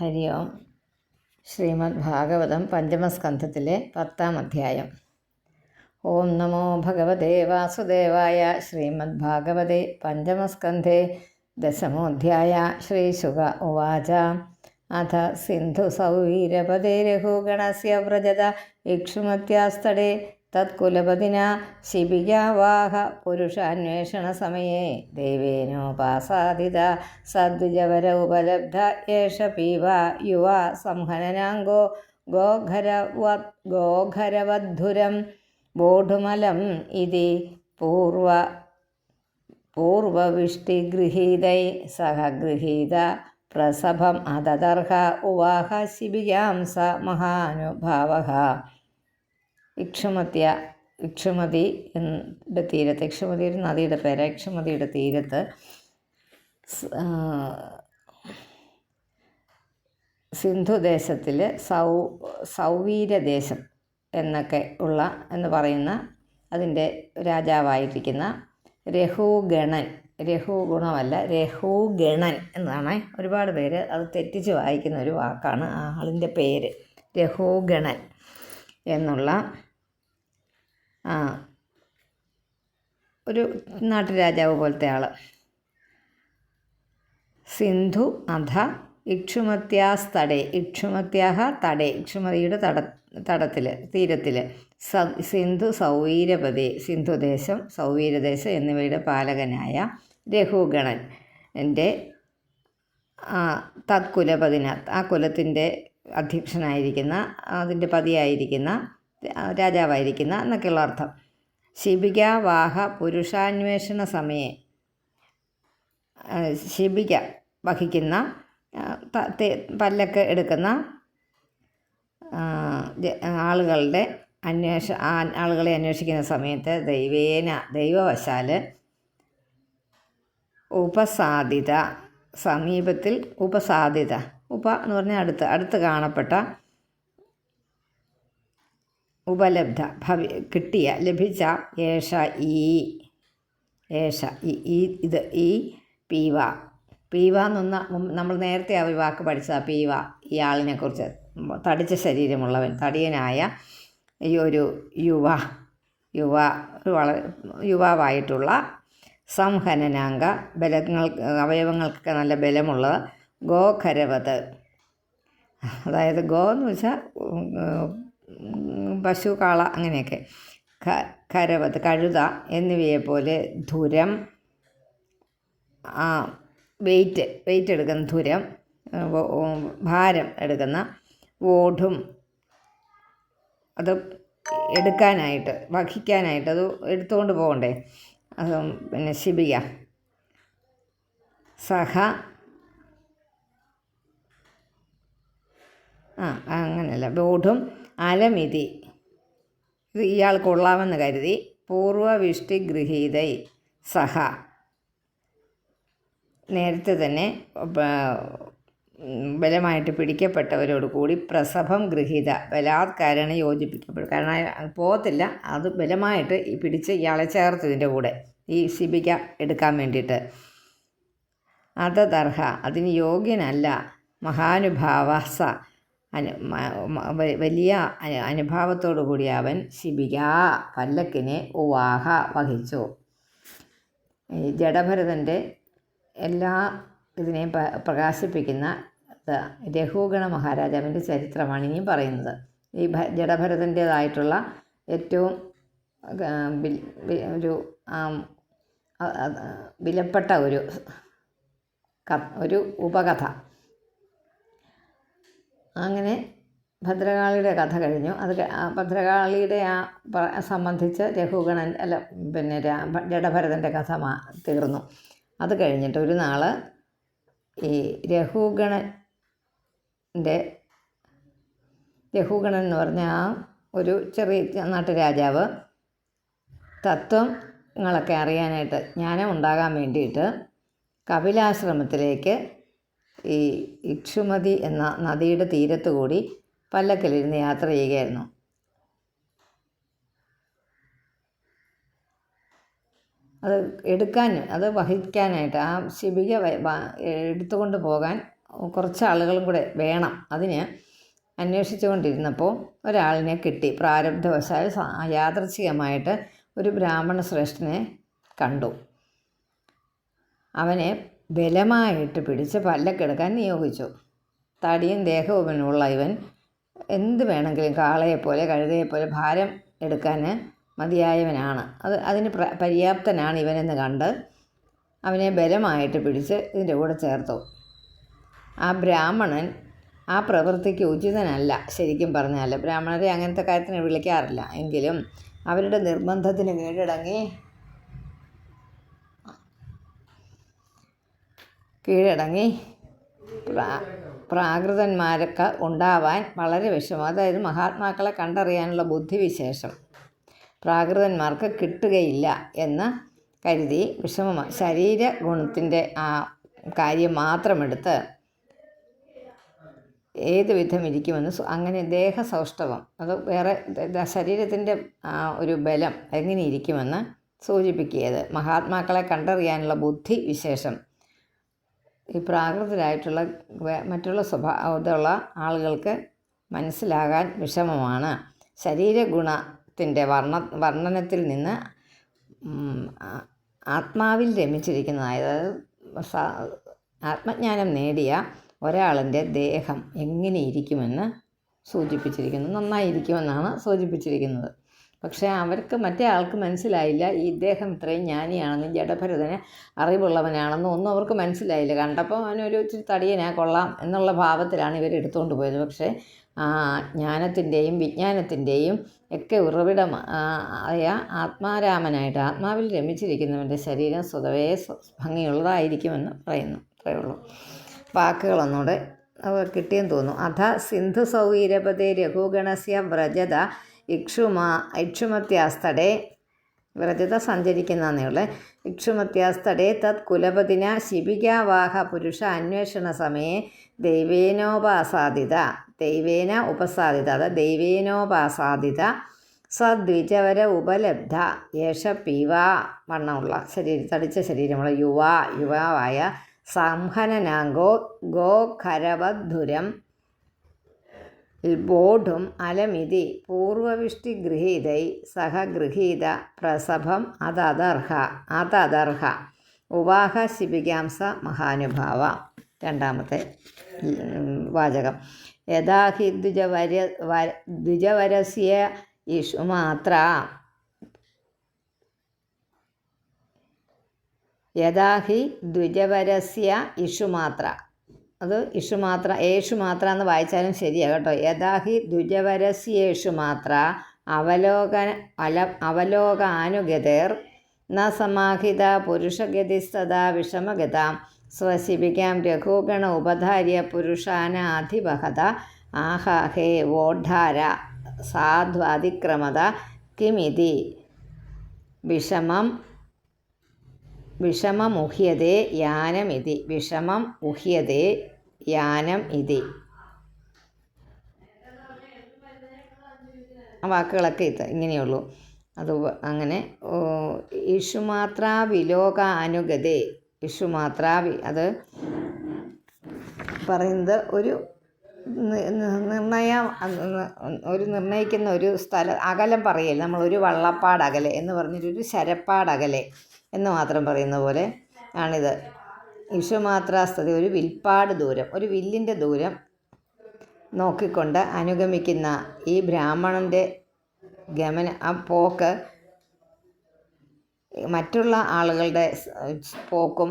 ഹരി ഓം. ശ്രീമദ് ഭാഗവതം പഞ്ചമസ്കന്ധത്തിലെ പത്താം അധ്യായം. ഓം നമോ ഭഗവതേ വാസുദേവായ ശ്രീമദ് ഭാഗവതേ പഞ്ചമസ്കന്ധേ ദശമോധ്യായ ശ്രീശുക ഉവാച. അഥ സിന്ധുസൗവീരപദേ രഘുഗണസ്യ വ്രജത ഇക്ഷുമത്യാസ്തടേ തത്കുലപതിന ശിബികാവാഹ പുരുഷാന്വേഷണസമയെ ദേവേനോപാസാദിത സദ്വിജവര ഉപലബ്ധ ഏഷ പീവ യുവ സംഹനനാംഗോ ഗോഘരവ ഗോഘരവദ്ധുരം ബോഢുമലം ഇതി പൂർവ പൂർവവിഷ്ടിഗൃഹീതൈ സഹ ഗൃഹീത പ്രസഭം അതദർഹ. ഉവാഹ ശിബികാം സ മഹാനുഭാവഃ. ഇക്ഷുമത്യ ഇക്ഷമതി എന്റെ തീരത്ത് ഇക്ഷമതി ഒരു നദിയുടെ പേര് ഇക്ഷമതിയുടെ തീരത്ത് സിന്ധുദേശത്തിൽ സൗ സൗവീരദേശം എന്നൊക്കെ ഉള്ള എന്ന് പറയുന്ന അതിന്റെ രാജാവായിരിക്കുന്ന രഹുഗണൻ രഹു ഗുണമല്ല രഹുഗണൻ എന്നാണ് ഒരുപാട് പേര് അത് തെറ്റിച്ച് വായിക്കുന്ന ഒരു വാക്കാണ് ആ ആളിന്റെ പേര് രഹുഗണൻ എന്നുള്ള ആ. ഒരു നാട്ടുരാജാവ് പോലത്തെ ആൾ സിന്ധു അധ ഇക്ഷുമത്യാസ്തടേ ഇക്ഷുമത്യാഹ തടേ. ഇക്ഷുമതിയുടെ തട തടത്തിൽ തീരത്തിൽ സ സിന്ധു സൗവീരപതി സിന്ധുദേശം സൗവീരദേശം എന്നിവയുടെ പാലകനായ രഘുഗണൻ. എന്റെ തത്കുലപതിന ആ കുലത്തിന്റെ അധ്യക്ഷനായിരിക്കുന്ന അതിന്റെ പതിയായിരിക്കുന്ന രാജാവായിരിക്കുന്ന എന്നൊക്കെയുള്ള അർത്ഥം. ശിബിക വാഹ പുരുഷാന്വേഷണ സമയെ ശിബിക വഹിക്കുന്ന പല്ലക്ക് എടുക്കുന്ന ആളുകളുടെ അന്വേഷ ആളുകളെ അന്വേഷിക്കുന്ന സമയത്ത് ദൈവേന ദൈവവശാൽ ഉപസാധിത സമീപത്തിൽ ഉപസാധിത ഉപ എന്ന് പറഞ്ഞാൽ അടുത്ത് അടുത്ത് കാണപ്പെട്ട ഉപലബ്ധ. ഭവി കിട്ടിയ ലഭിച്ച ഏഷ ഈ ഏഷ ഈ ഇത് ഈ പീവ. പീവ എന്നൊന്ന നമ്മൾ നേരത്തെ ആ ഒരു വാക്ക് പഠിച്ചതാണ് പീവ ഈ ആളിനെ കുറിച്ച്. തടിച്ച ശരീരമുള്ളവൻ തടിയനായ ഈ ഒരു യുവ യുവ വളരെ യുവാവായിട്ടുള്ള സംഹനനാംഗ ബലങ്ങൾ അവയവങ്ങൾക്കൊക്കെ നല്ല ബലമുള്ള ഗോഖരവത്. അതായത് ഗോ എന്ന് വെച്ചാൽ പശു കാള അങ്ങനെയൊക്കെ. കരവത് കഴുത എന്നിവയെപ്പോലെ ധുരം വെയിറ്റ് വെയിറ്റ് എടുക്കുന്ന ധുരം ഭാരം എടുക്കുന്ന ഓടും അത് എടുക്കാനായിട്ട് വഹിക്കാനായിട്ട് അത് എടുത്തുകൊണ്ട് പോകണ്ടേ? അത് പിന്നെ ശിബിക സഹ ആ അങ്ങനെയല്ല. ബോഡും അലമിതി ഇത് ഇയാൾ കൊള്ളാമെന്ന് കരുതി പൂർവവിഷ്ടി ഗൃഹീതൈ സഹ. നേരത്തെ തന്നെ ബലമായിട്ട് പിടിക്കപ്പെട്ടവരോട് കൂടി പ്രസഭം ഗൃഹീത. ബലാത്കാരണ യോജിപ്പിക്കപ്പെടും. കാരണം പോകത്തില്ല. അത് ബലമായിട്ട് ഈ പിടിച്ച് ഇയാളെ ചേർത്ത് ഇതിന്റെ കൂടെ ഈ ശിബിക എടുക്കാൻ വേണ്ടിയിട്ട്. അതദർഹ. അതിന് യോഗ്യനല്ല. മഹാനുഭാവസ അനു വലിയ അനുഭാവത്തോടു കൂടി അവൻ ശിബിക പല്ലക്കിനെ ഉവാഹ വഹിച്ചു. ജഡഭരതന്റെ എല്ലാ ഇതിനെയും പ്രകാശിപ്പിക്കുന്ന രഘുഗണ മഹാരാജാവിന്റെ ചരിത്രമാണ് ഇനിയും പറയുന്നത്. ഈ ജഡഭരതന്റേതായിട്ടുള്ള ഏറ്റവും ഒരു വിലപ്പെട്ട ഒരു ഒരു ഉപകഥ. അങ്ങനെ ഭദ്രകാളിയുടെ കഥ കഴിഞ്ഞു. അത് ഭദ്രകാളിയുടെ ആ സംബന്ധിച്ച് രഘുഗണൻ അല്ല പിന്നെ ജഡഭരതന്റെ കഥ മാ തീർന്നു. അത് കഴിഞ്ഞിട്ട് ഒരു നാൾ ഈ രഘുഗണന്റെ രഘുഗണൻ എന്ന് പറഞ്ഞ ആ ഒരു ചെറിയ നാട്ടുരാജാവ് തത്വങ്ങളൊക്കെ അറിയാനായിട്ട് ജ്ഞാനം ഉണ്ടാകാൻ വേണ്ടിയിട്ട് കപിലാശ്രമത്തിലേക്ക് ഈ ഇക്ഷുമതി എന്ന നദിയുടെ തീരത്ത് കൂടി പല്ലക്കിലിരുന്ന് യാത്ര ചെയ്യുകയായിരുന്നു. അത് എടുക്കാൻ അത് വഹിക്കാനായിട്ട് ആ ശിബിക എടുത്തുകൊണ്ട് പോകാൻ കുറച്ച് ആളുകളും കൂടെ വേണം. അതിന് അന്വേഷിച്ചുകൊണ്ടിരുന്നപ്പോൾ ഒരാളിനെ കിട്ടി. പ്രാരബ്ധവശാൽ യാദർച്ഛികമായിട്ട് ഒരു ബ്രാഹ്മണ ശ്രേഷ്ഠനെ കണ്ടു. അവനെ ബലമായിട്ട് പിടിച്ച് പല്ലക്കെടുക്കാൻ നിയോഗിച്ചു. തടിയും ദേഹവുമുള്ള ഇവൻ എന്ത് വേണമെങ്കിലും കാളയെപ്പോലെ കഴുതയെപ്പോലെ ഭാരം എടുക്കാൻ മതിയായവനാണ്. അത് അതിന് പ്ര പര്യാപ്തനാണ് ഇവനെന്ന് കണ്ട് അവനെ ബലമായിട്ട് പിടിച്ച് ഇതിന്റെ കൂടെ ചേർത്തു. ആ ബ്രാഹ്മണൻ ആ പ്രവൃത്തിക്ക് ഉചിതനല്ല ശരിക്കും പറഞ്ഞാൽ ബ്രാഹ്മണരെ അങ്ങനത്തെ കാര്യത്തിന് വിളിക്കാറില്ല. എങ്കിലും അവരുടെ നിർബന്ധത്തിന് കീഴടങ്ങി കീഴടങ്ങി. പ്രാ പ്രാകൃതന്മാരൊക്കെ ഉണ്ടാവാൻ വളരെ വിഷമം. അതായത് മഹാത്മാക്കളെ കണ്ടറിയാനുള്ള ബുദ്ധിവിശേഷം. പ്രാകൃതന്മാർക്ക് കിട്ടുകയില്ല എന്ന് കരുതി വിഷമമാണ് ശരീര ഗുണത്തിന്റെ ആ കാര്യം മാത്രമെടുത്ത് ഏത് വിധം ഇരിക്കുമെന്ന് അങ്ങനെ ദേഹസൗഷ്ഠവം അത് വേറെ ശരീരത്തിന്റെ ഒരു ബലം എങ്ങനെ ഇരിക്കുമെന്ന് സൂചിപ്പിക്കുകയത്. മഹാത്മാക്കളെ കണ്ടറിയാനുള്ള ബുദ്ധി വിശേഷം ഈ പ്രാകൃതരായിട്ടുള്ള മറ്റുള്ള സ്വഭാവമുള്ള ആളുകൾക്ക് മനസ്സിലാകാൻ വിഷമമാണ്. ശരീരഗുണത്തിന്റെ വർണ വർണനത്തിൽ നിന്ന് ആത്മാവിൽ രമിച്ചിരിക്കുന്നതായ അതായത് ആത്മജ്ഞാനം നേടിയ ഒരാളിന്റെ ദേഹം എങ്ങനെയിരിക്കുമെന്ന് സൂചിപ്പിച്ചിരിക്കുന്നു. നന്നായിരിക്കുമെന്നാണ് സൂചിപ്പിച്ചിരിക്കുന്നത്. പക്ഷേ അവർക്ക് മറ്റേ ആൾക്ക് മനസ്സിലായില്ല ഈ ഇദ്ദേഹം ഇത്രയും ജ്ഞാനിയാണെന്നും ജഡഭരതന് അറിവുള്ളവനാണെന്നും ഒന്നും അവർക്ക് മനസ്സിലായില്ല. കണ്ടപ്പോൾ അവനൊരു ഇച്ചിരി തടിയനാ കൊള്ളാം എന്നുള്ള ഭാവത്തിലാണ് ഇവർ എടുത്തുകൊണ്ട് പോയത്. പക്ഷേ ജ്ഞാനത്തിന്റെയും വിജ്ഞാനത്തിന്റെയും ഒക്കെ ഉറവിടം ആയ ആത്മാരാമനായിട്ട് ആത്മാവിൽ രമിച്ചിരിക്കുന്നവന്റെ ശരീരം സ്വതവേ ഭംഗിയുള്ളതായിരിക്കുമെന്ന് പറയുന്നു. അത്രയേ ഉള്ളൂ. വാക്കുകളൊന്നുകൂടെ കിട്ടിയെന്ന് തോന്നുന്നു. അഥ സിന്ധു സൗവീരപതേ രഘുഗണസ്യ വ്രജത ഇക്ഷുമാ ഇക്ഷുമത്യാസ്തടേ. വ്രജത സഞ്ചരിക്കുന്നതേ ഉള്ളേ ഇക്ഷുമത്യാസ്തടേ തത് കുലപതിന ശിബികാവാഹ പുരുഷ അന്വേഷണ സമയെ ദൈവേനോപാസാധിത. ദൈവേന ഉപസാധിത അത് ദൈവേനോപാസാധിത. സദ്വിജവര ഉപലബ്ധ യേശ പീവ വണ്ണമുള്ള ശരീരം തടിച്ച ശരീരമുള്ള യുവ യുവാവായ സംഹനനാങ്കോ ഗോഖരവധുരം. ബോധും അലമിതി പൂർവവിഷ്ടിഗൃഹീതൈ സഹ ഗൃഹീത പ്രസഭം അതദർഹ അതദർഹ. ഉവാഹ ശിപികാംസ മഹാനുഭാവ. രണ്ടാമത്തെ വാചകം. യഥാ ഹി ദ്വിജവര വര- ദ്വിജവരസ്യ ഇഷുമാത്ര യഥാ ഹി ദ്വിജവരസ്യ ഇഷുമാത്ര അത് ഇഷു മാത്ര യേശു മാത്ര എന്ന് വായിച്ചാലും ശരിയാണ് കേട്ടോ. യഥാഹി ദുജവരസ്യേഷു മാത്ര അവലോകന അല അവലോകാനുഗതേർ ന സമാഹിത പുരുഷഗതിസ്ഥത വിഷമഗത സ്വശിപികാം രഘുഗണ ഉപധാര്യ പുരുഷാനാധിപഹത ആഹാഹേ വോഢാര സാധ്വാതിക്രമത കിമിതി വിഷമം വിഷമമുഹ്യതേ യാനമിതി വിഷമം ഉഹ്യതേ യാനം ഇതി. വാക്കുകളൊക്കെ ഇത് ഇങ്ങനെയുള്ളൂ. അത് അങ്ങനെ ഇഷുമാത്ര വിലോക അനുഗതേ. ഇഷുമാത്ര അത് പറയുന്നത് ഒരു നിർണയം ഒരു നിർണയിക്കുന്ന ഒരു സ്ഥലം അകലം പറയൽ നമ്മളൊരു വള്ളപ്പാട് അകലെ എന്ന് പറഞ്ഞൊരു ശരപ്പാട് അകലെ എന്ന് മാത്രം പറയുന്ന പോലെ ആണിത്. വിശ്വമാത്രാസ്ഥതി ഒരു വിൽപ്പാട് ദൂരം ഒരു വില്ലിന്റെ ദൂരം നോക്കിക്കൊണ്ട് അനുഗമിക്കുന്ന ഈ ബ്രാഹ്മണന്റെ ഗമന ആ പോക്ക് മറ്റുള്ള ആളുകളുടെ പോക്കും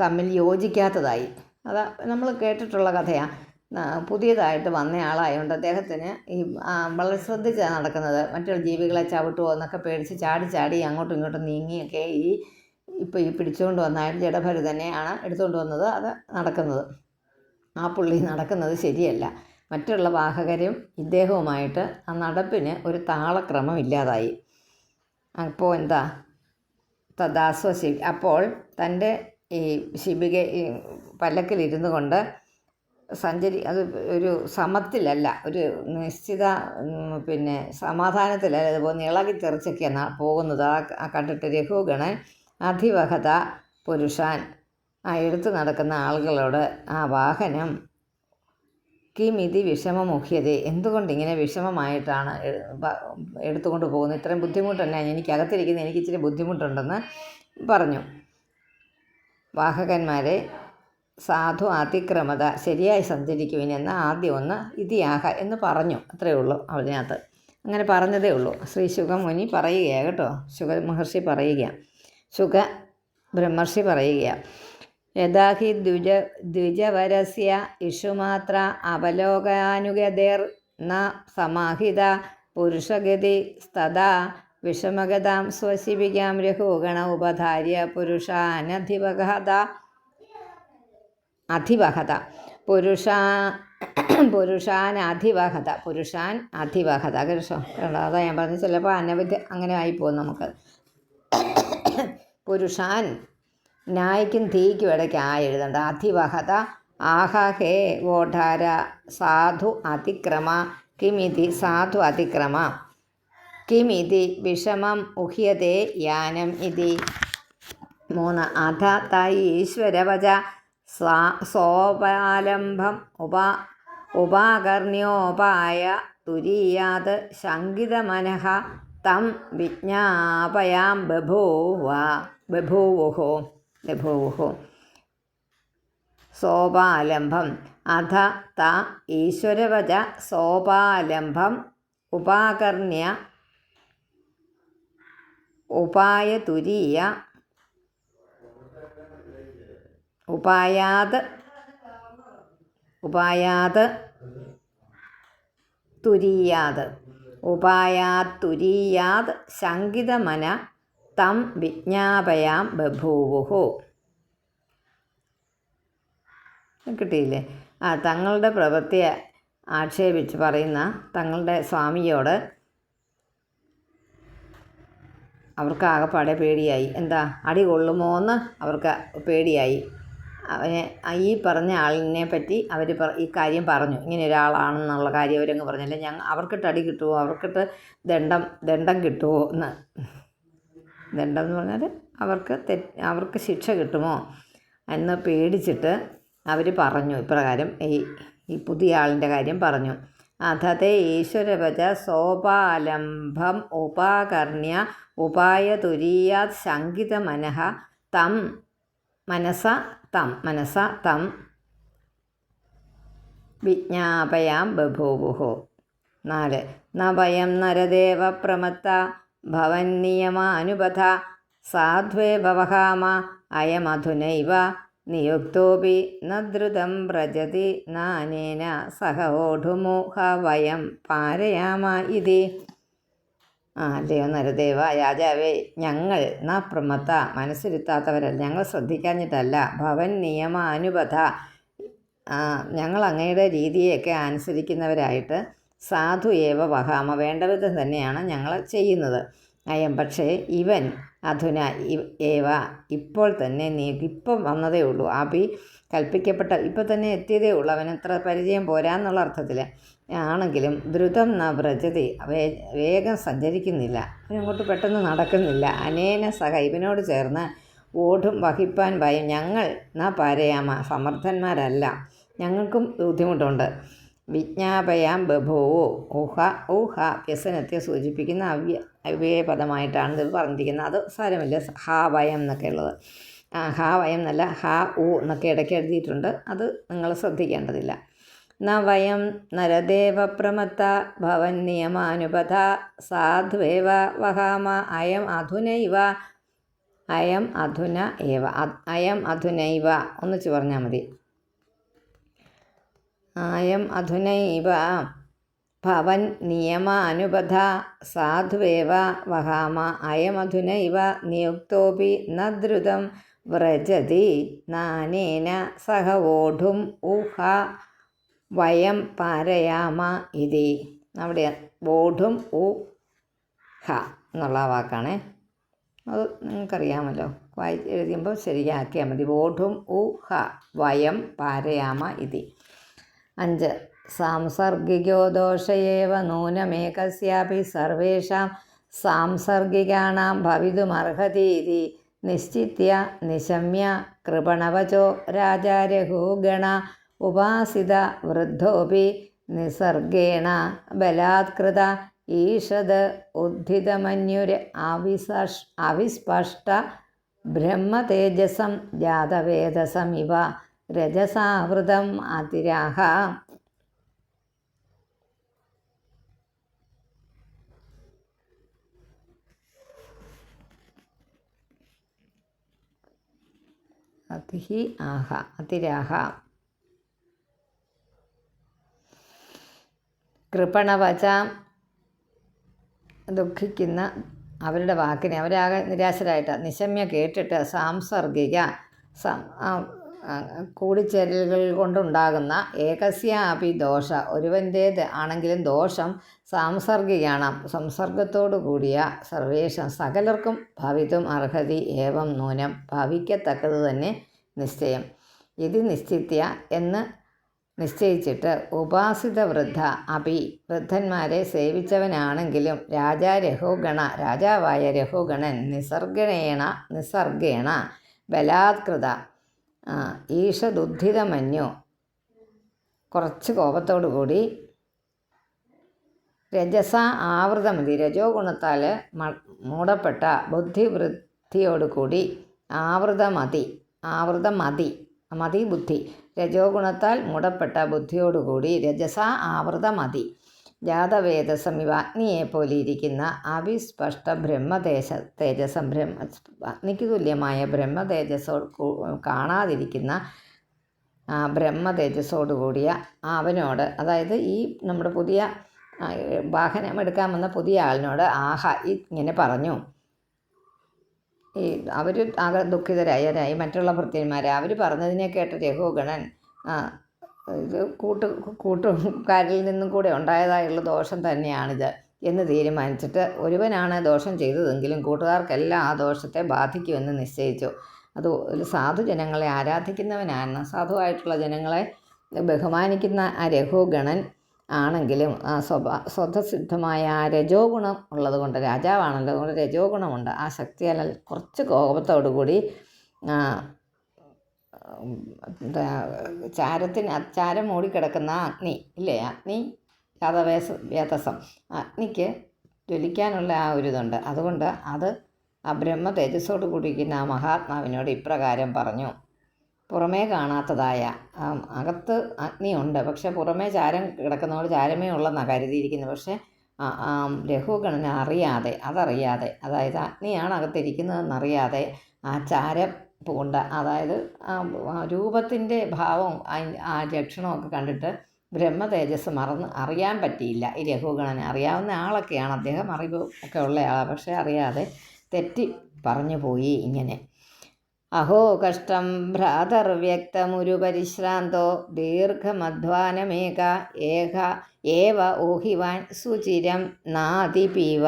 തമ്മിൽ യോജിക്കാത്തതായി. അത് നമ്മൾ കേട്ടിട്ടുള്ള കഥയാണ് പുതിയതായിട്ട് വന്ന ആളായതുകൊണ്ട് അദ്ദേഹത്തിന് ഈ വളരെ ശ്രദ്ധിച്ചാണ് നടക്കുന്നത്. മറ്റുള്ള ജീവികളെ ചവിട്ടുമോ എന്നൊക്കെ പേടിച്ച് ചാടി ചാടി അങ്ങോട്ടും ഇങ്ങോട്ടും നീങ്ങിയൊക്കെ ഈ ഇപ്പോൾ ഈ പിടിച്ചുകൊണ്ട് വന്ന തന്നെയാണ് എടുത്തുകൊണ്ട് വന്നത്. അത് നടക്കുന്നത്. ആ പുള്ളി നടക്കുന്നത് ശരിയല്ല. മറ്റുള്ള വാഹകരും ഇദ്ദേഹവുമായിട്ട് ആ നടപ്പിന് ഒരു താളക്രമം ഇല്ലാതായി. അപ്പോൾ എന്താ? തദാസ്വ അപ്പോൾ തന്റെ ഈ ശിബിക പല്ലക്കിലിരുന്നു കൊണ്ട് സഞ്ചരി അത് ഒരു സമത്തിലല്ല ഒരു നിശ്ചിത പിന്നെ സമാധാനത്തിലല്ല അതുപോലെ ഇളകി തെറിച്ചൊക്കെയാണ് പോകുന്നത്. ആ കണ്ടിട്ട് രഘുഗണൻ അധിവഹത പുരുഷാൻ ആ എടുത്തു നടക്കുന്ന ആളുകളോട് ആ വാഹനം കിമിതി വിഷമമുഖ്യത എന്തുകൊണ്ട് ഇങ്ങനെ വിഷമമായിട്ടാണ് എടുത്തുകൊണ്ട് പോകുന്നത്? ഇത്രയും ബുദ്ധിമുട്ട് തന്നെ എനിക്ക് അകത്തിരിക്കുന്ന എനിക്ക് ഇച്ചിരി ബുദ്ധിമുട്ടുണ്ടെന്ന് പറഞ്ഞു. വാഹകന്മാരെ സാധു അതിക്രമത ശരിയായി സഞ്ചരിക്കുവിൻ എന്ന ആദ്യം ഒന്ന് ഇതിയാഹ എന്ന് പറഞ്ഞു. അത്രയേ ഉള്ളൂ അതിനകത്ത് അങ്ങനെ പറഞ്ഞതേ ഉള്ളൂ. ശ്രീ ശുഖമുനി പറയുകയാണ് കേട്ടോ. ശുഖ മഹർഷി പറയുക ശുഖ ബ്രഹ്മർഷി പറയുക യഥാഹി ദ്വിജ ദ്വിജവരസ്യ ഇഷുമാത്ര അവലോകാനുഗതേർ ന സമാഹിത പുരുഷഗതി സ്തദാ വിഷമഗതാം സ്വശിപികാം രഘുഗണ ഉപധാര്യ പുരുഷാനധിവഹത അധിവഹത. പുരുഷാ പുരുഷാൻ അധിവഹത. പുരുഷാൻ അധിവഹത. കേട്ടോ ഞാൻ പറഞ്ഞു ചിലപ്പോൾ അനവധി അങ്ങനെ ആയിപ്പോകും നമുക്ക്. പുരുഷാൻ നായ്ക്കും തീക്കും ഇടയ്ക്ക് ആ എഴുതണ്ട. അധിവഹത ആഹ ഹേ ഓഠാര സാധു അതിക്രമ കിമിതി സാധു അതിക്രമ. കിമിതി വിഷമം ഉഹ്യതേ യാനം ഇതി. മൂന്ന് അധ തായി ഈശ്വരവച സ്വാ സോപാലംബം ഉപാ ഉപാകർണ്യോപായ തുരീയാത് ശങ്കിതമനഃ തം വിജ്ഞാപയാം ബഭൂവ ബഭൂവുഹു ബഭൂവുഹു. സോപാലംബം അധ ത ഈശ്വരവച സോപാലംബം ഉപാകർണ്യ ഉപായ ഉപായതുരീയ ഉപായാത്. ഉപായാത് തുരീയാത്. ഉപായാത് തുരീയാത് ശങ്കിതമന തം വിജ്ഞാപയാം ബഭൂവുഹു. കിട്ടിയില്ലേ? ആ തങ്ങളുടെ പ്രവൃത്തിയെ ആക്ഷേപിച്ച് പറയുന്ന തങ്ങളുടെ സ്വാമിയോട് അവർക്ക് ആകെപ്പാടെ പേടിയായി. എന്താ അടി കൊള്ളുമോ എന്ന് അവർക്ക് പേടിയായി. അവനെ ഈ പറഞ്ഞ ആളിനെ പറ്റി അവർ ഈ കാര്യം പറഞ്ഞു. ഇങ്ങനെ ഒരാളാണെന്നുള്ള കാര്യം അവരങ്ങ് പറഞ്ഞില്ല? ഞങ്ങൾ അവർക്കിട്ട് അടി കിട്ടുമോ അവർക്കിട്ട് ദണ്ഡം ദണ്ഡം കിട്ടുമോ എന്ന്. ദണ്ഡം എന്ന് പറഞ്ഞാൽ അവർക്ക് അവർക്ക് ശിക്ഷ കിട്ടുമോ എന്ന് പേടിച്ചിട്ട് അവർ പറഞ്ഞു. ഇപ്രകാരം ഈ ഈ പുതിയ ആളിന്റെ കാര്യം പറഞ്ഞു. അഥത്തെ ഈശ്വരവച സോപാലംഭം ഉപാകർണ്യ ഉപായ തുരീയാത് ശങ്കിത മനഃ തം മനസ തം മനസ തം വിജ്ഞാപയാം ബഭൂവുഹു. നാല്. ന വയം നരദേവ പ്രമത്ത ഭവന്നിയമാനുബധ സാധ്വേ ഭവഹാമ അയമധുനൈവ നിയുക്തോപി നദ്രുതം ദ്രുതം വ്രജതി നാനേന സഹ ഓഢുമോഹ വയം പാരയാമ ഇതി. അല്ലയോ നരദേവ രാജാവേ ഞങ്ങൾ ന പ്രമത്ത മനസ്സിരുത്താത്തവരല്ല ഞങ്ങൾ ശ്രദ്ധിക്കാഞ്ഞിട്ടല്ല. ഭവൻ നിയമ അനുബധ ഞങ്ങൾ അങ്ങയുടെ രീതിയൊക്കെ അനുസരിക്കുന്നവരായിട്ട് സാധു ഏവ വഹാമ വേണ്ട വിധം തന്നെയാണ് ഞങ്ങൾ ചെയ്യുന്നത്. അയം പക്ഷേ ഇവൻ അധുന ഏവ ഇപ്പോൾ തന്നെ നീ ഇപ്പം വന്നതേ ഉള്ളൂ. അഭി കൽപ്പിക്കപ്പെട്ട ഇപ്പം തന്നെ എത്തിയതേ ഉള്ളൂ. അവൻ എത്ര പരിചയം പോരാന്നുള്ള അർത്ഥത്തിൽ ആണെങ്കിലും ദ്രുതം ന വ്രജതി. വേഗം സഞ്ചരിക്കുന്നില്ല. അവനങ്ങോട്ട് പെട്ടെന്ന് നടക്കുന്നില്ല. അനേന സഹ ഇവനോട് ചേർന്ന് ഓടും വഹിപ്പാൻ ഭയം. ഞങ്ങൾ ന പാരയാമ. സമർത്ഥന്മാരല്ല. ഞങ്ങൾക്കും ബുദ്ധിമുട്ടുണ്ട്. വിജ്ഞാപയാം ബഭോവോ. ഊഹ ഊഹ വ്യസനത്തെ സൂചിപ്പിക്കുന്ന അവ്യ അവ്യയപദമായിട്ടാണ് ഇത് പറഞ്ഞിരിക്കുന്നത്. അത് സാരമില്ല. ഹാ വയം എന്നൊക്കെ ഉള്ളത്. ഹാ വയം എന്നല്ല. ഹാ ഊ എന്നൊക്കെ ഇടയ്ക്ക് എഴുതിയിട്ടുണ്ട്. അത് നിങ്ങൾ ശ്രദ്ധിക്കേണ്ടതില്ല. ന വയം നരദേവ പ്രമത്ത ഭവൻ നിയമാനുപഥ സാധുവേവ വഹാമ അയം അധുനൈവ അയം അധുന ഏവ അയം അധുനൈവ ഒന്നിച്ച് പറഞ്ഞാൽ മതി. അയം അധുനൈവ ഭവൻ നിയമാനുപഥ സാധുവേവ വഹാമ അയമധുനൈവ നിയുക്തോപി ന ദ്രുതം വ്രജതി നാനേന സഹ ഓഢും ഊഹ വയം പാരയാമ ഇതി. അവിടെ ബോഢും ഉ ഹ എന്നുള്ള വാക്കാണ്. അത് നിങ്ങൾക്കറിയാമല്ലോ. വായി എഴുതുമ്പോൾ ശരിയാക്കിയാൽ മതി. ബോഢും ഉ ഹ വയം പാരയാമ ഇതി. അഞ്ച്. സാംസർഗികോ ദോഷയേവ നൂനമേകസ്യാപി സർവേഷാം സാംസർഗികാണാം ഇതി. നിശ്ചിത്യ നിശമ്യ കൃപണവചോ രാജാരഹോ ഗണ ഉപാസിത വൃദ്ധോപി നിസർഗേണ ബലാത്കൃത ഈഷത് ഉദ്ധിതമന്യുര് ആവിസഷ് അവിസ്പഷ്ട ബ്രഹ്മതേജസം ജാതവേദസമിവ രജസാവൃതം അതിരാഹ. അതിഹി ആഹ അതിരാഹ. കൃപണവചാം ദുഃഖിക്കുന്ന അവരുടെ വാക്കിനെ. അവരാകെ നിരാശരായിട്ട്. നിശമ്യ കേട്ടിട്ട് സാംസർഗിക കൂടിച്ചേരലുകൾ കൊണ്ടുണ്ടാകുന്ന ഏകസ്യാപി ദോഷ. ഒരുവന്റേത് ആണെങ്കിലും ദോഷം സാംസർഗികാണ് സംസർഗത്തോടു കൂടിയ സർവേഷം സകലർക്കും ഭവിതും അർഹതി ഏവം നൂനം ഭവിക്കത്തക്കത് തന്നെ നിശ്ചയം. ഇത് നിശ്ചിത്യ എന്ന് നിശ്ചയിച്ചിട്ട് ഉപാസിത വൃദ്ധ അപി വൃദ്ധന്മാരെ സേവിച്ചവനാണെങ്കിലും രാജാ രഘുഗണ രാജാവായ രഘുഗണൻ നിസർഗണേണ നിസർഗേണ ബലാത്കൃത. ഈഷദുദ്ധിതമന്യു. കുറച്ച് കോപത്തോടു കൂടി. രജസ ആവൃതമതി. രജോ ഗുണത്താൽ മൂടപ്പെട്ട ബുദ്ധിവൃദ്ധിയോടുകൂടി ആവൃതമതി. ആവൃതമതി. മതി ബുദ്ധി. രജോ മുടപ്പെട്ട ബുദ്ധിയോടുകൂടി രജസ ആവൃതമതി. ജാതവേദസമിവ അഗ്നിയെ പോലെ ഇരിക്കുന്ന അവിസ്പഷ്ട ബ്രഹ്മതേജ തേജസം ബ്രഹ്മ അഗ്നിക്ക് തുല്യമായ ബ്രഹ്മതേജസ്സോ കാണാതിരിക്കുന്ന ബ്രഹ്മ തേജസ്സോടുകൂടിയ അവനോട് അതായത് ഈ നമ്മുടെ പുതിയ വാഹനം എടുക്കാൻ വന്ന പുതിയ ആളിനോട് ആഹ ഇങ്ങനെ പറഞ്ഞു. ഈ അവർ ആകെ ദുഃഖിതരായവരായി മറ്റുള്ള ഭൃത്യന്മാരെ. അവർ പറഞ്ഞതിനെ കേട്ട രഘുഗണൻ ഇത് കൂട്ട് കൂട്ടുകാരിൽ നിന്നും കൂടെ ഉണ്ടായതായുള്ള ദോഷം തന്നെയാണിത് എന്ന് തീരുമാനിച്ചിട്ട് ഒരുവനാണ് ദോഷം ചെയ്തതെങ്കിലും കൂട്ടുകാർക്കെല്ലാം ആ ദോഷത്തെ ബാധിക്കുമെന്ന് നിശ്ചയിച്ചു. അത് ഒരു സാധു ജനങ്ങളെ ആരാധിക്കുന്നവനാണ്. സാധുവായിട്ടുള്ള ജനങ്ങളെ ബഹുമാനിക്കുന്ന ആ രഘുഗണൻ ആണെങ്കിലും ആ സ്വഭാ സ്വതസിദ്ധമായ ആ രജോ ഗുണം ഉള്ളത് കൊണ്ട് രാജാവാണല്ലോ അതുകൊണ്ട് രജോ ഗുണമുണ്ട് ആ ശക്തിയാൽ കുറച്ച് കോപത്തോടു കൂടി ചാരത്തിന് ചാരം മൂടിക്കിടക്കുന്ന അഗ്നി ഇല്ലേ? അഗ്നി യാതവേസ വേതസം അഗ്നിക്ക് ജ്വലിക്കാനുള്ള ആ ഒരു ഇതുണ്ട് അതുകൊണ്ട് അത് ആ ബ്രഹ്മ തേജസ്സോട് കൂടിയിരിക്കുന്ന ആ മഹാത്മാവിനോട് ഇപ്രകാരം പറഞ്ഞു. പുറമേ കാണാത്തതായ അകത്ത് അഗ്നിയുണ്ട്. പക്ഷേ പുറമേ ചാരം കിടക്കുന്നതോട് ചാരമേ ഉള്ളെന്നാണ് കരുതിയിരിക്കുന്നത്. പക്ഷേ ലഘുഗണന അറിയാതെ അതറിയാതെ അതായത് അഗ്നിയാണ് അകത്തിരിക്കുന്നതെന്നറിയാതെ ആ ചാരം പൂണ്ട അതായത് രൂപത്തിന്റെ ഭാവവും ആ ലക്ഷണമൊക്കെ കണ്ടിട്ട് ബ്രഹ്മ തേജസ് മറന്ന് അറിയാൻ പറ്റിയില്ല. ഈ ലഘുഗണന അറിയാവുന്ന ആളൊക്കെയാണ്. അദ്ദേഹം അറിവ് ഒക്കെ ഉള്ള ആളാണ് പക്ഷേ അറിയാതെ തെറ്റി പറഞ്ഞു പോയി ഇങ്ങനെ. അഹോ കഷ്ടം ഭ്രാതർവ്യക്തമുരു പരിശ്രാന്തോ ദീർഘമധ്വാനമേക ഏക ഏവ ഊഹിവാൻ സുചിരം നാതിപീവ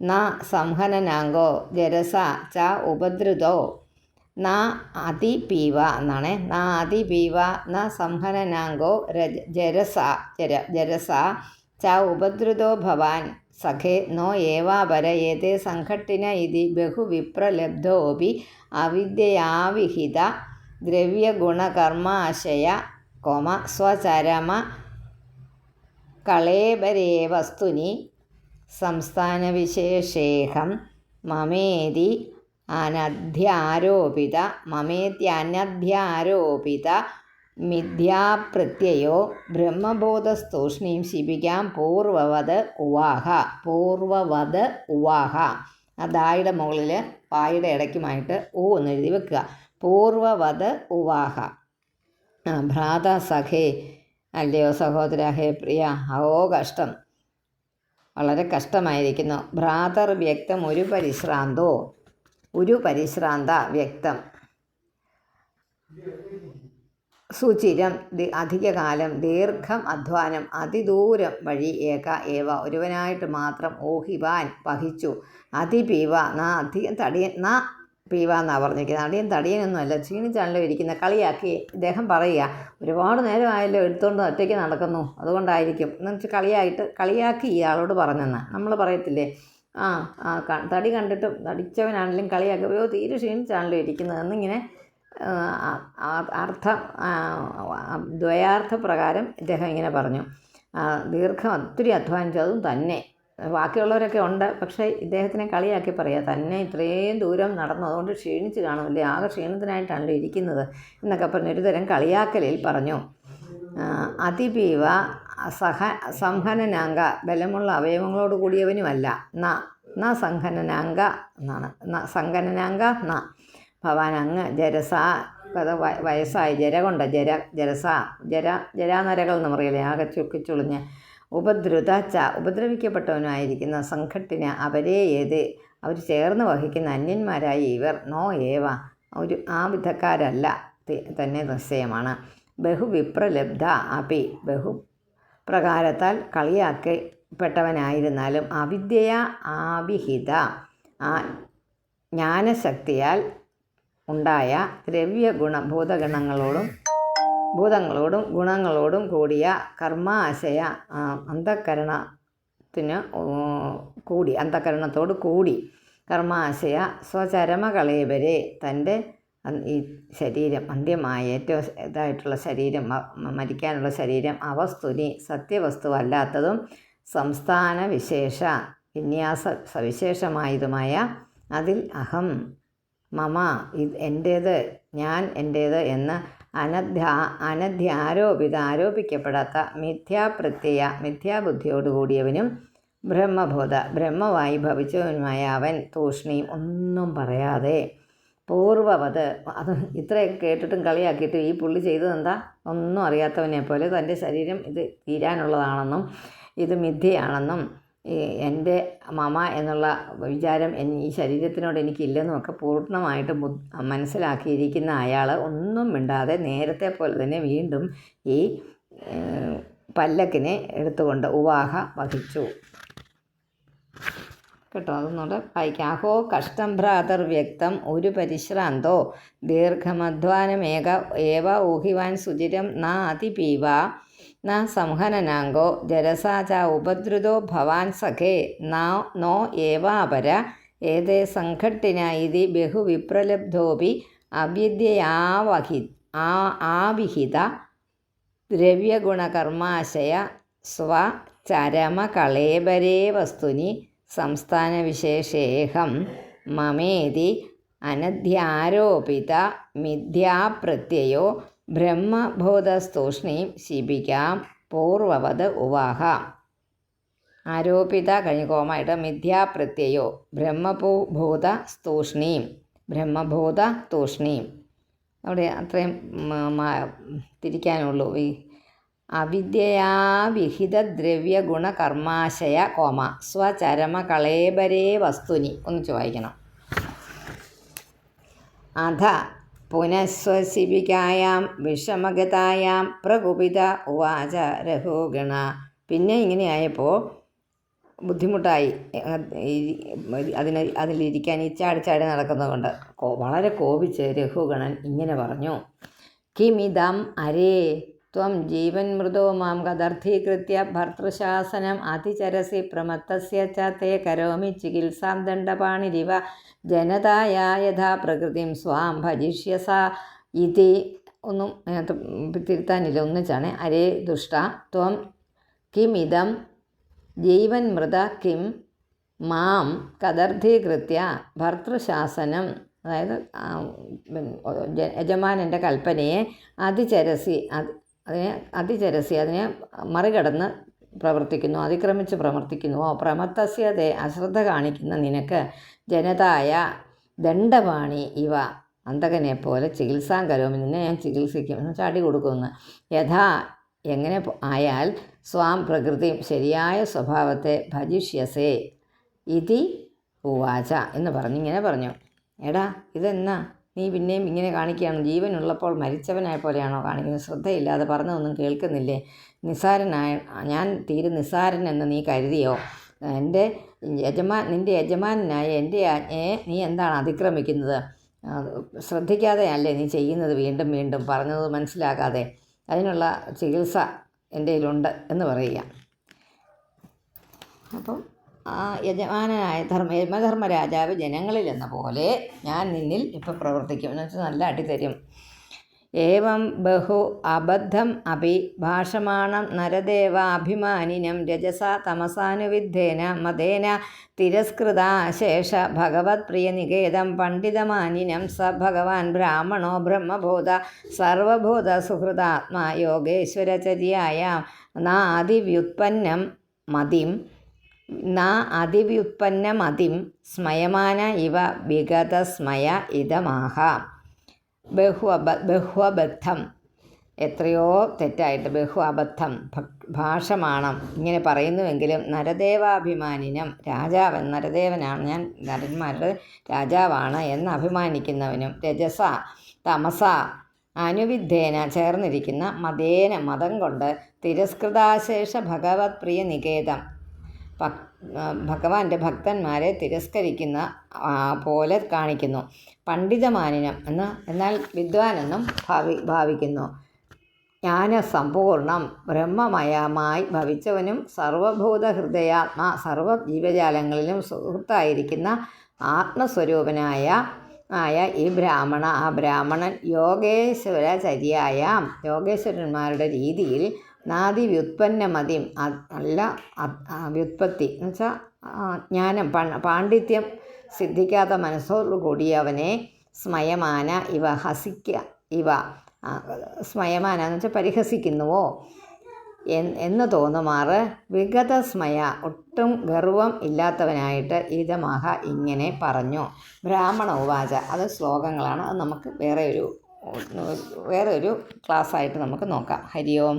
ന സംഹനനാങ്കോ ജരസ ച ഉപദ്രുതോ. ന അതിപീവ എന്നാണ്. ന അതിപീവ ന സംഹനനാങ്കോ രജ ജരസ ജര ജരസ ച ഉപദ്രുതോ ഭവാൻ. സഖേ നോ ഏവാപര ഏതേ സംഘട്ടിന ഇതി ബഹുവിപ്രലബ്ധോപി അവിദ്യയാവിഹിത ദ്രവ്യഗുണകർമാശയ കോമ സ്വചരമ കളേബരേ വസ്തുനി സംസ്ഥാനവിശേഷേഹം മമേതി അനധ്യാരോപിത മമേത്യനധ്യാരോപിത മിഥ്യാപ്രത്യയോ ബ്രഹ്മബോധസ്തൂഷ്ണീം ശിപിക്കാം പൂർവവത് ഉവാഹ പൂർവവത് ഉവാഹ. ആ ദായുടെ മുകളിൽ പായുടെ ഇടയ്ക്കുമായിട്ട് ഊ എന്ന് എഴുതി വെക്കുക. പൂർവവത് ഉവാഹ. ഭ്രാത സഖേ അല്ലയോ സഹോദര ഹേ പ്രിയ ഹോ കഷ്ടം. വളരെ കഷ്ടമായിരിക്കുന്നു. ഭ്രാതർ വ്യക്തം ഒരു പരിശ്രാന്തോ? ഒരു പരിശ്രാന്ത വ്യക്തം. സുചിരം അധികകാലം ദീർഘം അധ്വാനം അതിദൂരം വഴി ഏക ഏവ ഒരുവനായിട്ട് മാത്രം ഓഹിവാൻ വഹിച്ചു. അതിപീവ നാ അധികം തടിയൻ നാ പീവ എന്നാണ് പറഞ്ഞിരിക്കുന്നത്. അടിയൻ തടിയനൊന്നുമല്ല ക്ഷീണിച്ചാണല്ലോ ഇരിക്കുന്ന കളിയാക്കി ഇദ്ദേഹം പറയുക ഒരുപാട് നേരമായല്ലോ എടുത്തുകൊണ്ട് ഒറ്റയ്ക്ക് നടക്കുന്നു. അതുകൊണ്ടായിരിക്കും. എന്ന് വെച്ചാൽ കളിയായിട്ട് കളിയാക്കി ഇയാളോട് പറഞ്ഞെന്ന്. നമ്മൾ പറയത്തില്ലേ? ആ ആ തടി കണ്ടിട്ടും തടിച്ചവനാണെങ്കിലും കളിയാക്കി അയ്യോ തീരെ ക്ഷീണിച്ചാണല്ലോ ഇരിക്കുന്നത് എന്നിങ്ങനെ അർത്ഥ ദ്വയാർത്ഥ പ്രകാരം ഇദ്ദേഹം ഇങ്ങനെ പറഞ്ഞു. ദീർഘം ഒത്തിരി അധ്വാനിച്ചതും തന്നെ. ബാക്കിയുള്ളവരൊക്കെ ഉണ്ട്. പക്ഷേ ഇദ്ദേഹത്തിനെ കളിയാക്കി പറയുക. തന്നെ ഇത്രയും ദൂരം നടന്നു. അതുകൊണ്ട് ക്ഷീണിച്ച് കാണുമല്ലേ ആകെ ക്ഷീണത്തിനായിട്ടാണല്ലോ ഇരിക്കുന്നത് എന്നൊക്കെ പറഞ്ഞ് ഒരു തരം കളിയാക്കലിൽ പറഞ്ഞു. അതിപീവ സഹ സംഹനനാങ്ക ബലമുള്ള അവയവങ്ങളോട് കൂടിയവനുമല്ല. ന ന എന്നാണ്. ന സംഘനനാങ്ക ന. ഭവാൻ അങ്ങ് ജരസ വയസ്സായി. ജര കൊണ്ട ജര ജരസ ജര ജരാനരകൾ എന്ന് പറയില്ലേ? ആകെ ചുക്കിച്ചുളിഞ്ഞ് ഉപദ്രുത ച ഉപദ്രവിക്കപ്പെട്ടവനുമായിരിക്കുന്ന സംഘട്ടിന് അവരെ ഏത്? അവർ ചേർന്ന് വഹിക്കുന്ന അന്യന്മാരായ ഇവർ നോ ഏവ. ഒരു ആ വിധക്കാരല്ല. തന്നെ നിശ്ചയമാണ്. ബഹുവിപ്രലബ്ധ അപി. ബഹു പ്രകാരത്താൽ കളിയാക്കപ്പെട്ടവനായിരുന്നാലും അവിദ്യയ ആവിഹിത. ആ ജ്ഞാനശക്തിയാൽ ഉണ്ടായ ദ്രവ്യഗുണ ഭൂതഗണങ്ങളോടും ഭൂതങ്ങളോടും ഗുണങ്ങളോടും കൂടിയ കർമാശയ അന്ധകരണത്തിന് കൂടി അന്ധകരണത്തോട് കൂടി കർമാശയ സ്വചരമകളേവരെ തന്റെ ഈ ശരീരം അന്ത്യമായ ഏറ്റവും ഇതായിട്ടുള്ള ശരീരം മരിക്കാനുള്ള ശരീരം അവസ്തുനി സത്യവസ്തുവല്ലാത്തതും സംസ്ഥാന വിശേഷ വിന്യാസ സവിശേഷമായതുമായ അതിൽ അഹം മമ എന്റേത് ഞാൻ എന്റേത് എന്ന് അനധ്യാ അനധ്യാരോപിത ആരോപിക്കപ്പെടാത്ത മിഥ്യാപ്രത്യയ മിഥ്യാബുദ്ധിയോടുകൂടിയവനും ബ്രഹ്മബോധ ബ്രഹ്മവായി ഭവിച്ചവനുമായ അവൻ തൂഷ്ണിയും ഒന്നും പറയാതെ പൂർവവത് അത് ഇത്രയൊക്കെ കേട്ടിട്ടും കളിയാക്കിയിട്ട് ഈ പുള്ളി ചെയ്തത് എന്താ ഒന്നും അറിയാത്തവനെ പോലെ തന്റെ ശരീരം ഇത് തീരാനുള്ളതാണെന്നും ഇത് മിഥ്യയാണെന്നും എന്റെ മമ എന്നുള്ള വിചാരം ഈ ശരീരത്തിനോട് എനിക്കില്ലെന്നും ഒക്കെ പൂർണമായിട്ട് മനസ്സിലാക്കിയിരിക്കുന്ന അയാൾ ഒന്നും മിണ്ടാതെ നേരത്തെ പോലെ തന്നെ വീണ്ടും ഈ പല്ലക്കിനെ എടുത്തുകൊണ്ട് ഉവാഹ വഹിച്ചു. കേട്ടോ? അതൊന്നുകൂടെ വായിക്കാം. അഹോ കഷ്ടം ഭ്രാതർ വ്യക്തം ഒരു പരിശ്രാന്തോ ദീർഘമധ്വാനമേക ഏവ ഊഹിവാൻ സുചിരം നാതി അതിപീവ. ന സംഹനനാങ്കോ ജരസാച ഉപദ്രുതോ ഭവാൻ സഖേ നോ നോ ഏവാപര ഏതേ സംഘട്ടിന ഇതി ബഹുവിപ്രലബ്ധോപി അവിദ്യയാവഹി ആ ആവിഹിത ദ്രവ്യഗുണകർമാശയ സ്വ ചരമകളേബരേ വസ്തുനി സംസ്ഥാനവിശേഷേഹം മമേതി അനധ്യാരോപിത മിഥ്യാപ്രത്യയോ ബ്രഹ്മബോധസ്തൂഷ്ണീം ശിപിക്കാം പൂർവവത് ഉവാഹ. ആരോപിത കഴിഞ്ഞ് കോമായിട്ട് മിഥ്യാപ്രത്യയോ ബ്രഹ്മഭൂഭൂത സ്തൂഷ്ണീം ബ്രഹ്മഭൂത തൂഷ്ണീം അവിടെ അത്രയും തിരിക്കാനുള്ളൂ. ഈ അവിദ്യയാവിഹിത ദ്രവ്യ ഗുണകർമാശയ കോമ. സ്വചരമ കളേബരേ വസ്തുനി. ഒന്ന് വായിക്കണം അധ പുനഃസ്വശിപികായാം വിഷമഗതായാം പ്രകുപിത ഉവാച രഘുഗണ പിന്നെ ഇങ്ങനെയായപ്പോൾ ബുദ്ധിമുട്ടായി. അതിന് അതിലിരിക്കാൻ ഈ ചാടി ചാടി നടക്കുന്നതുകൊണ്ട് വളരെ കോപിച്ച് രഘുഗണൻ ഇങ്ങനെ പറഞ്ഞു കിമിതം അരേ ത്വം മൃദോ മാം കഥർത്ഥീകൃത്യ ഭർത്തൃശാസനം അതിചരസി പ്രമത്തസ്യ ച തേ കരോമി ചികിത്സാം ദണ്ഡപാണിരിവ ജനതായ യഥാ പ്രകൃതിം സ്വാം ഭജിഷ്യസ ഇതി. ഒന്നും തിരുത്താനില്ല. ഒന്നിച്ചാണ് അരേ ദുഷ്ട. ത്വം കിമിതം ജീവൻ മൃത കിം മാം കദർദ്ധീകൃത്യ ഭർത്തൃശാസനം. അതായത് യജമാനന്റെ കൽപ്പനയെ അതിചരസി അത് അതിനെ അതിചരസി അതിനെ മറികടന്ന് പ്രവർത്തിക്കുന്നു അതിക്രമിച്ച് പ്രവർത്തിക്കുന്നുവോ പ്രമത്തസ്യതെ അശ്രദ്ധ കാണിക്കുന്ന നിനക്ക് ജനതായ ദണ്ഡപാണി ഇവ. അന്തകനെ പോലെ ചികിത്സാം കരോമി നിന്നെ ഞാൻ ചികിത്സിക്കും ചാടി കൊടുക്കുന്നു. യഥാ എങ്ങനെ ആയാൽ സ്വാം പ്രകൃതി ശരിയായ സ്വഭാവത്തെ ഭജിഷ്യസേ. ഇതി ഉവാച എന്ന് പറഞ്ഞു ഇങ്ങനെ പറഞ്ഞു. എടാ ഇതെന്നാ? നീ പിന്നെയും ഇങ്ങനെ കാണിക്കുകയാണ്. ജീവനുള്ളപ്പോൾ മരിച്ചവനായ പോലെയാണോ കാണിക്കുന്നത്? ശ്രദ്ധയില്ലാതെ പറഞ്ഞതൊന്നും കേൾക്കുന്നില്ലേ? നിസാരനായ ഞാൻ തീരെ നിസാരൻ എന്ന് നീ കരുതിയോ? എന്റെ യജമാൻ നിന്റെ യജമാനായ എന്റെ ആജ്ഞയെ നീ എന്താണ് അതിക്രമിക്കുന്നത്? ശ്രദ്ധിക്കാതെ ശ്രദ്ധിക്കാതെയല്ലേ നീ ചെയ്യുന്നത് വീണ്ടും വീണ്ടും? പറഞ്ഞത് മനസ്സിലാക്കാതെ അതിനുള്ള ചികിത്സ എന്റെ എന്ന് പറയുക. അപ്പം യജമാനനായ ധർമ്മ യമധർമ്മ രാജാവ് ജനങ്ങളിൽ എന്ന പോലെ ഞാൻ നിന്നിൽ ഇപ്പം പ്രവർത്തിക്കും. എന്ന് വെച്ചാൽ നല്ല അടി തരും. ഏവം ബഹു അബദ്ധം അപി ഭാഷമാണം നരദേവാഭിമാനിനം രജസ തമസാനുവിദ്ധേന മതേന തിരസ്കൃത ശേഷ ഭഗവത് പ്രിയനികേതം പണ്ഡിതമാനിനം സ ഭഗവാൻ ബ്രാഹ്മണോ ബ്രഹ്മഭൂത സർവഭൂത സുഹൃതാത്മാ യോഗേശ്വരചര്യായ നാദിവ്യുത്പന്നം മതിം. ന അതിവ്യുത്പന്നമതിം സ്മയമാന ഇവ വിഗതസ്മയ ഇതമാഹ. ബഹു ബഹുബദ്ധം എത്രയോ തെറ്റായിട്ട് ബഹു അബദ്ധം ഭാഷമാണം. ഇങ്ങനെ പറയുന്നുവെങ്കിലും നരദേവാഭിമാനിനം. രാജാവൻ നരദേവനാണ് ഞാൻ നരന്മാരുടെ രാജാവാണ് എന്ന് അഭിമാനിക്കുന്നവനും രജസ തമസ അനുവിദ്ധേന ചേർന്നിരിക്കുന്ന മതേന മതം കൊണ്ട് തിരസ്കൃതാശേഷ ഭഗവത് പ്രിയ നികേതം ഭഗവാന്റെ ഭക്തന്മാരെ തിരസ്കരിക്കുന്ന പോലെ കാണിക്കുന്നു. പണ്ഡിതമാനിനം എന്ന് എന്നാൽ വിദ്വാനെന്നും ഭാവി ഭാവിക്കുന്നു. ജ്ഞാനസമ്പൂർണം ബ്രഹ്മമയമായി ഭവിച്ചവനും സർവഭൂത ഹൃദയാത്മാ സർവ ജീവജാലങ്ങളിലും സുഹൃത്തായിരിക്കുന്ന ആത്മസ്വരൂപനായ ആയ ഈ ബ്രാഹ്മണ ആ ബ്രാഹ്മണൻ യോഗേശ്വരചര്യായ യോഗേശ്വരന്മാരുടെ രീതിയിൽ നാദി വ്യുത്പന്നമതിം അല്ല വ്യുത്പത്തി. എന്ന് വെച്ചാൽ ജ്ഞാനം. പാണ്ഡിത്യം സിദ്ധിക്കാത്ത മനസ്സോടു കൂടിയവനെ സ്മയമാന ഇവ ഹസിക്ക ഇവ സ്മയമാന എന്ന് വെച്ചാൽ പരിഹസിക്കുന്നുവോ? എന്ന് തോന്നുമാറ് വിഗതസ്മയ ഒട്ടും ഗർവം ഇല്ലാത്തവനായിട്ട് ഇതമഹ ഇങ്ങനെ പറഞ്ഞു. ബ്രാഹ്മണ ഉവാച. അത് ശ്ലോകങ്ങളാണ്. അത് നമുക്ക് വേറെ ഒരു വേറെ ഒരു ക്ലാസ്സായിട്ട് നമുക്ക് നോക്കാം. ഹരി ഓം.